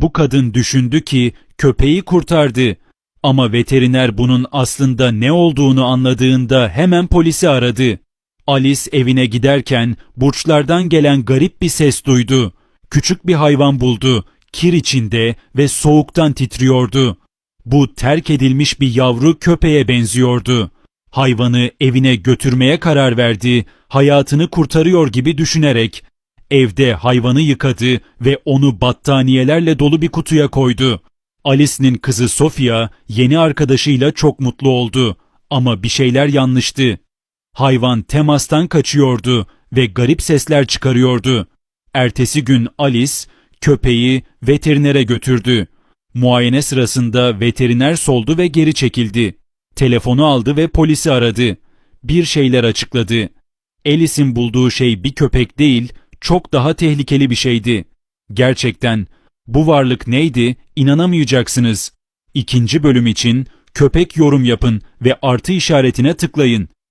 Bu kadın düşündü ki köpeği kurtardı. Ama veteriner bunun aslında ne olduğunu anladığında hemen polisi aradı. Alice evine giderken burçlardan gelen garip bir ses duydu. Küçük bir hayvan buldu. Kir içinde ve soğuktan titriyordu. Bu terk edilmiş bir yavru köpeğe benziyordu. Hayvanı evine götürmeye karar verdi, hayatını kurtarıyor gibi düşünerek evde hayvanı yıkadı ve onu battaniyelerle dolu bir kutuya koydu. Alice'nin kızı Sofia yeni arkadaşıyla çok mutlu oldu ama bir şeyler yanlıştı. Hayvan temastan kaçıyordu ve garip sesler çıkarıyordu. Ertesi gün Alice köpeği veterinere götürdü. Muayene sırasında veteriner soldu ve geri çekildi. Telefonu aldı ve polisi aradı. Bir şeyler açıkladı. Alice'in bulduğu şey bir köpek değil, çok daha tehlikeli bir şeydi. Gerçekten bu varlık neydi inanamayacaksınız. İkinci bölüm için köpek yorum yapın ve artı işaretine tıklayın.